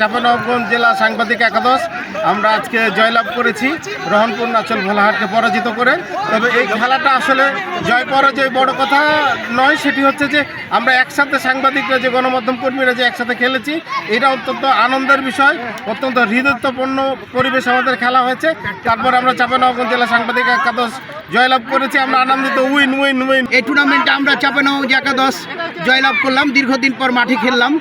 চাঁপানগঞ্জ জেলা সাংবাদিক একাদশ। আমরা আজকে জয়লাভ করেছি রহনপুর নাচল ভোলাহাটকে পরাজিত করে। তবে এই খেলাটা আসলে জয় পরাজয় বড় কথা নয়, সেটি হচ্ছে যে আমরা একসাথে সাংবাদিকরা যে গণমাধ্যম কর্মীরা যে একসাথে খেলেছি, এটা অত্যন্ত আনন্দের বিষয়, অত্যন্ত হৃদয়ত্বপূর্ণ পরিবেশ আমাদের খেলা হয়েছে। তারপর আমরা চাঁপানগঞ্জ জেলা সাংবাদিক একাদশ জয়লাভ করেছি। আমরা আনন্দিত, উইন উইন উইন। এই টুর্নামেন্টে আমরা চাপানগঞ্জ একাদশ জয়লাভ করলাম। দীর্ঘদিন পর মাঠে খেললাম।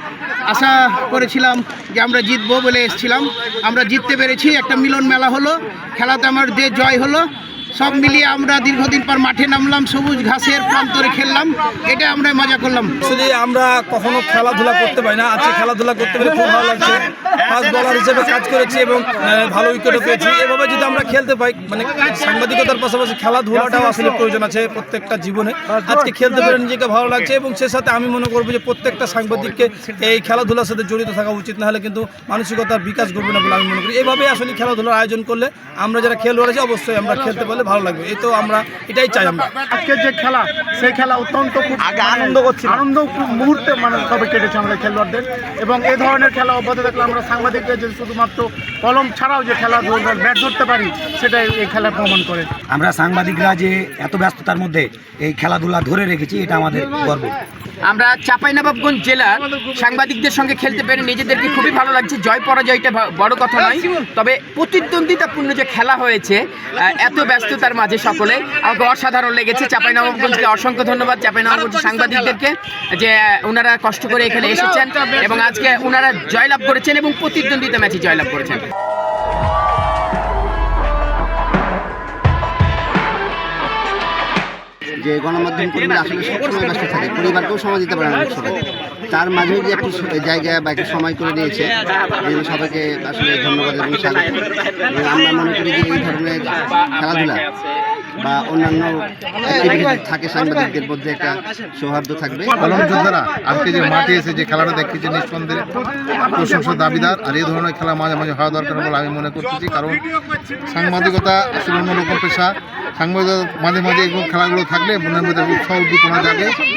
আশা করেছিলাম যে আমরা জিতবো বলে এসেছিলাম। আমরা জিততে পেরেছি, একটা মিলন মেলা হলো। খেলাতে আমার যে জয় হলো সব মিলিয়ে আমরা দীর্ঘদিন পর মাঠে নামলাম, সবুজ ঘাসের প্রান্তরে খেললাম। এটা আমরা মজা করলাম। আসলে আমরা কখনো খেলাধুলা করতে পারি না। আজকে খেলাধুলা করতে পেরে খুব ভালো লাগছে। ফাস্ট বলার হিসেবে কাজ করেছি এবং ভালো উইকেটও পেয়েছি। এভাবে যদি আমরা খেলতে পাই মানে সাংবাদিকতার পাশাপাশি খেলাধুলাটাও আসলে প্রয়োজন আছে প্রত্যেকটা জীবনে। আজকে খেলতে পেরে নিজেকে ভালো লাগছে এবং সে সাথে আমি মনে করব যে প্রত্যেকটা সাংবাদিককে এই খেলাধুলার সাথে জড়িত থাকা উচিত না হলে কিন্তু মানসিকতার বিকাশ ঘটবে না বলে আমি মনে করি। এভাবে আসলে খেলাধুলার আয়োজন করলে আমরা যারা খেলোয়াড় আছি, অবশ্যই আমরা খেলতে পারলে ভালো লাগবে। এ তো আমরা এটাই চাই আমরা। আজকের যে খেলা সেই খেলা অত্যন্ত খুব আগে আনন্দ করছি আনন্দ খুব মুহূর্তে মানে সবে কেটেছে আমাদের খেলোয়াড়দের। এবং এ ধরনের খেলা অব্যাহত থাকলে আমরা সাংবাদিকদের যদি শুধুমাত্র কলম ছাড়াও যে খেলা ব্যাট ধরতে পারি সেটাই এই খেলা প্রমাণ করে। আমরা সাংবাদিকরা যে এত ব্যস্ততার মধ্যে এই খেলাধুলা ধরে রেখেছি এটা আমাদের গর্ব। আমরা চাঁপাইনবাবগঞ্জ জেলার সাংবাদিকদের সঙ্গে খেলতে পেরে নিজেদেরকে খুবই ভালো লাগছে। জয় পরাজয়টা বড় কথা নয় তবে প্রতিদ্বন্দ্বিতাপূর্ণ যে খেলা হয়েছে এত ব্যস্ততার মাঝে সকলে আমাকে অসাধারণ লেগেছে। চাঁপাইনবাবগঞ্জকে অসংখ্য ধন্যবাদ। চাঁপাইনবাবগঞ্জ সাংবাদিকদেরকে যে ওনারা কষ্ট করে এখানে এসেছেন এবং আজকে ওনারা জয়লাভ করেছেন এবং প্রতিদ্বন্দ্বিতা ম্যাচে জয়লাভ করেছেন। যে গণমাধ্যম কর্মী আসলে সবসময় ব্যস্ত থাকে, পরিবারকেও সময় দিতে পারে না তার মাঝে যে একটু জায়গা বা একটু সময় করে নিয়েছে এই সবাইকে আসলে ধন্যবাদ এবং আমরা মনে করি যে এই ধরনের খেলাধুলা বা অন্যান্য থাকে সাংবাদিকদের মধ্যে একটা সৌহার্দ্য থাকবে। যোদ্ধারা, আজকে যে মাঠে এসে যে খেলাটা দেখেছে নিঃসন্দেহে প্রশংসা দাবিদার, আর এই ধরনের খেলা মাঝে মাঝে হওয়া দরকার বলে আমি মনে করতেছি, কারণ সাংবাদিকতা আসলে অন্যরকম পেশা। সাংবাদিকতা মাঝে মাঝে এরকম খেলাগুলো থাকলে মনের মধ্যে উৎসাহ উদ্দীপনা জাগে।